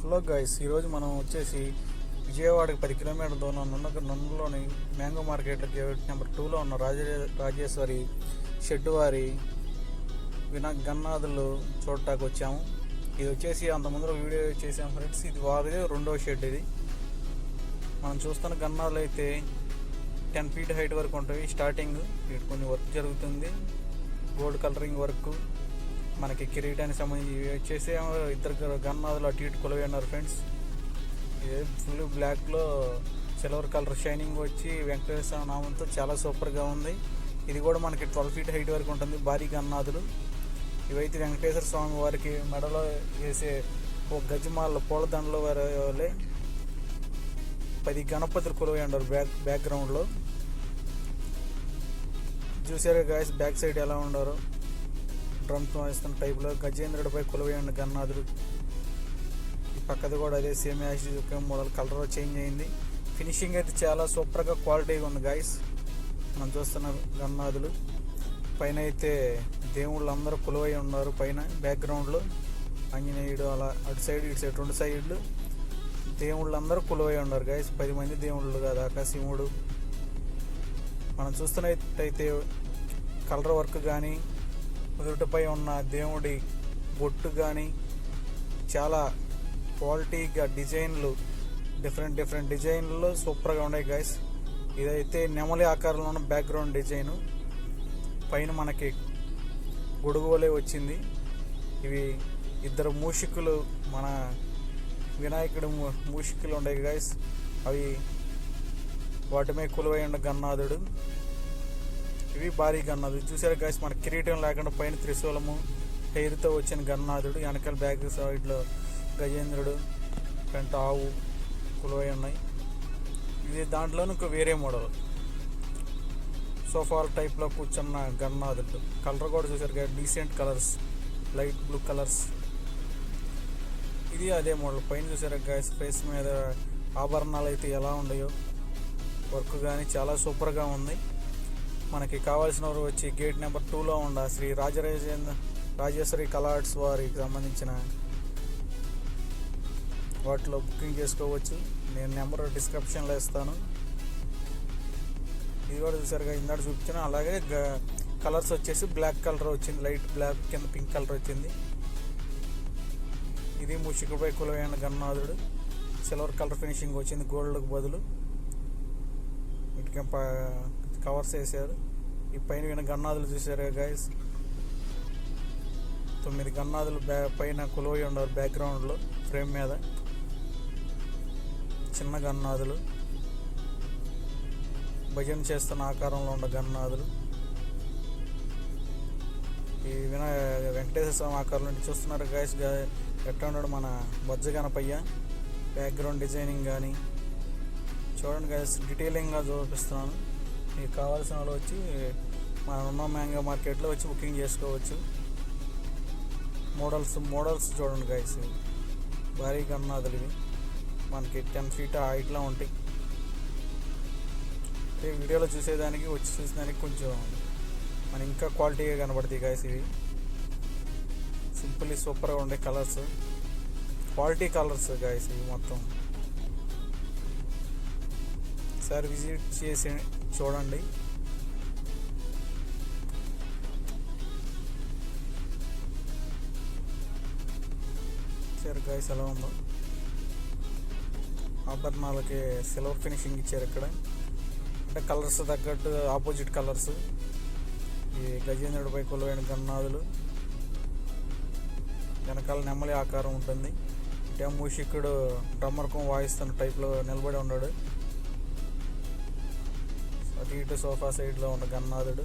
Hello guys ఈరోజు మనం వచ్చేసి విజయవాడకి పది కిలోమీటర్ల దూరం నున్న నున్నలోని మ్యాంగో మార్కెట్ నెంబర్ టూలో ఉన్న రాజే రాజేశ్వరి షెడ్ వారి వినా గన్నాదులు చూడటానికి వచ్చాము. ఇది వచ్చేసి అంత ముందర వీడియో చేసాం ఫ్రెండ్స్. ఇది వారిది రెండో షెడ్ ఇది. మనం చూస్తున్న గన్నాదులు అయితే టెన్ ఫీట్ హైట్ వరకు ఉంటుంది స్టార్టింగ్ వీటి కొన్ని వర్క్ జరుగుతుంది. గోల్డ్ కలరింగ్ వర్క్ మనకి కిరీటానికి సంబంధించి వచ్చేసి ఇద్దరు గన్నాదులు అటు ఇటు కొలవి ఉన్నారు ఫ్రెండ్స్ ఇది ఫుల్ బ్లాక్లో సిల్వర్ కలర్ షైనింగ్ వచ్చి వెంకటేశ్వర నామంతో చాలా సూపర్గా ఉంది. ఇది కూడా మనకి ట్వెల్వ్ ఫీట్ హైట్ వరకు ఉంటుంది భారీ గన్నాదులు. ఇవైతే వెంకటేశ్వర స్వామి వారికి మెడలో వేసే ఒక గజమాల పూలదండలు వలె పది గణపతులు కొలువై ఉండరు బ్యాక్ బ్యాక్గ్రౌండ్లో చూసారు గాయస్ బ్యాక్ సైడ్ ఎలా ఉండరు? డ్రమ్స్ వేస్తున్న టైప్లో గజేంద్రుడిపై కొలువై గన్నాథుడు ఈ పక్కది కూడా అదే same acid model colour change అయింది. ఫినిషింగ్ అయితే చాలా సూపర్గా క్వాలిటీగా ఉంది గాయస్. మనం చూస్తున్న గన్నాథులు పైన అయితే దేవుళ్ళు అందరూ కొలువై ఉన్నారు పైన బ్యాక్గ్రౌండ్లో. ఆంజనేయుడు అలా అటు సైడ్ ఇటు సైడ్ రెండు సైడ్లు. దేవుళ్ళు అందరూ కొలువై ఉన్నారు గాయస్. పది మంది దేవుళ్ళు కదా శివుడు మనం చూస్తున్నట్టయితే కలర్ వర్క్ కానీ నుదుటిపై ఉన్న దేవుడి బొట్టు కానీ చాలా క్వాలిటీగా డిజైన్లు డిఫరెంట్ డిఫరెంట్ డిజైన్లు సూపర్గా ఉన్నాయి గైస్ ఇదైతే నెమలి ఆకారంలో ఉన్న బ్యాక్గ్రౌండ్ డిజైను పైన మనకి గొడుగు వచ్చింది. ఇవి ఇద్దరు మూషికులు మన వినాయకుడు మూషికులు ఉండేవి గైస్ అవి వాటి మీద కొలువై ఉన్న గన్నాథుడు ఇవి భారీ గన్నాథుడు చూసారు గైస్ మన కిరీటం లేకుండా పైన త్రిశూలము హెయిర్తో వచ్చిన గన్నాథుడు వెనకాల బ్యాక్ సైడ్లో గజేంద్రుడు పెంట ఆవు కొలువై ఉన్నాయి. ఇది దాంట్లోనూ ఇంకో వేరే మోడల్. సోఫాల్ టైప్లో కూర్చున్న గన్నాథుడు కలర్ కూడా చూసారు కదా decent colours light blue colours ఇది అదే మోడల్. పైన చూసారు గైస్ ఫేస్ మీద ఆభరణాలు అయితే ఎలా ఉన్నాయో వర్క్ కానీ చాలా సూపర్గా ఉంది. మనకి కావాల్సిన వారు వచ్చి గేట్ నెంబర్ టూలో ఉన్న శ్రీ రాజరాజేంద్ర రాజేశ్వరి కలార్ట్స్ వారికి సంబంధించిన వాటిలో బుకింగ్ చేసుకోవచ్చు. నేను నెంబర్ డిస్క్రిప్షన్లో ఇస్తాను. ఇది కూడా చూసారుగా ఇందాక చూపించాను. అలాగే కలర్స్ వచ్చేసి బ్లాక్ కలర్ వచ్చింది. లైట్ బ్లాక్ కింద పింక్ కలర్ వచ్చింది. ఇది ముషికపై కులవైన గన్నాథుడు సిల్వర్ కలర్ ఫినిషింగ్ వచ్చింది. గోల్డ్కి బదులు. వీటికి కవర్స్ వేసారు ఈ పైన విన గన్నాదులు చూసారు గైస్ తొమ్మిది గన్నాదులు బ్యా పైన కొలువై ఉన్నారు బ్యాక్గ్రౌండ్లో ఫ్రేమ్ మీద. చిన్న గన్నాదులు. భజన చేస్తున్న ఆకారంలో ఉన్న గన్నాదులు. ఈ విన వెంకటేశ్వర స్వామి ఆకారంలో నుండి చూస్తున్నారు గాయస్ ఎట్లా ఉన్నాడు మన బొజ్జ గణపయ్య బ్యాక్గ్రౌండ్ డిజైనింగ్ కానీ చూడండి గైస్ డీటెయిలింగ్గా చూపిస్తున్నాను. మీకు కావాల్సిన వాళ్ళు వచ్చి మనం ఉన్న మ్యాంగో మార్కెట్లో వచ్చి బుకింగ్ చేసుకోవచ్చు. మోడల్స్ మోడల్స్ చూడండి గైస్ భారీ గన్నాదులు మనకి టెన్ ఫీట్ హైట్లో ఉంటాయి. ఈ వీడియోలో చూసేదానికి వచ్చి చూసేదానికి కొంచెం మన ఇంకా క్వాలిటీగా కనబడతాయి గైస్ ఇవి. సింపుల్లీ సూపర్గా ఉండే కలర్స్ క్వాలిటీ కలర్స్ గాయస్ ఇవి మొత్తం. ఒకసారి విజిట్ చేసి చూడండి. సరే గాయస్ ఎలా ఉందో. ఆభరణాలకి సిల్వర్ ఫినిషింగ్ ఇచ్చారు ఇక్కడ. అంటే కలర్స్ తగ్గట్టు ఆపోజిట్ కలర్స్ ఈ గజేంద్రుడిపై కొలువైన గన్నాదులు వెనకాల నెమ్మలి ఆకారం ఉంటుంది. ఇటే మూషికుడు డ్రమ్మర్కం వాయిస్తున్న టైప్లో నిలబడి ఉన్నాడు. అటు ఇటు సోఫా సైడ్లో ఉన్న గన్నాథుడు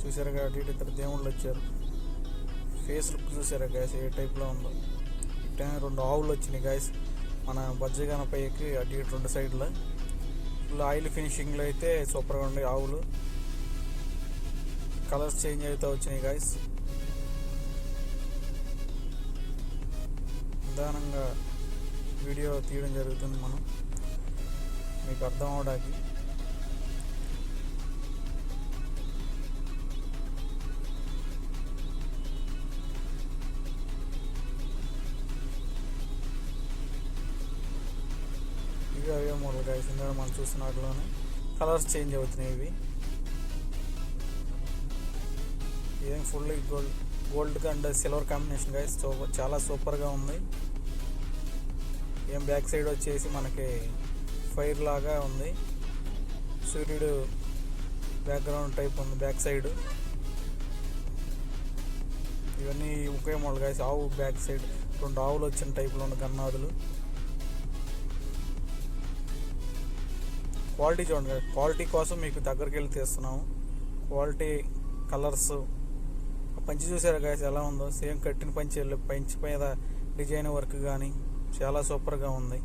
చూసారు అటు ఇటు ఇద్దరు దేవుళ్ళు వచ్చారు. ఫేస్ లుక్ చూసారా గాయస్ ఏ టైప్లో ఉందో. ఇటే రెండు ఆవులు వచ్చినాయి గాయస్ మన బజ్జగాన పైకి అటు ఇటు రెండు సైడ్లో ఫుల్ ఆయిల్ ఫినిషింగ్లో అయితే సూపర్గా ఉండే ఆవులు. కలర్స్ చేంజ్ అవుతూ వచ్చినాయి గాయస్ నిదానంగా వీడియో తీయడం జరుగుతుంది మనం. మీకు అర్థం అవడానికి. ఇవి అవే మూడు కాయ కింద మనం చూస్తున్నట్లోనే కలర్స్ చేంజ్ అవుతున్నాయి ఇవి. ఏం full gold gold and silver combination guys చాలా సూపర్గా ఉంది. ఏం బ్యాక్ సైడ్ వచ్చేసి మనకి ఫైర్ లాగా ఉంది. సూర్యుడు బ్యాక్గ్రౌండ్ టైప్ ఉంది బ్యాక్ సైడ్. ఇవన్నీ ఒకే మోడల్ కాసి ఆవు బ్యాక్ సైడ్. రెండు ఆవులు వచ్చిన టైప్లో ఉన్న గన్నాదులు. క్వాలిటీ చూడండి క్వాలిటీ కోసం మీకు దగ్గరికి వెళ్ళి తీస్తున్నాము. Quality colours. పంచి చూసారా గాయస్ ఎలా ఉందో? సేమ్ కట్టిన పంచి వెళ్ళి పంచి మీద డిజైన్ వర్క్ కానీ చాలా సూపర్గా ఉంది.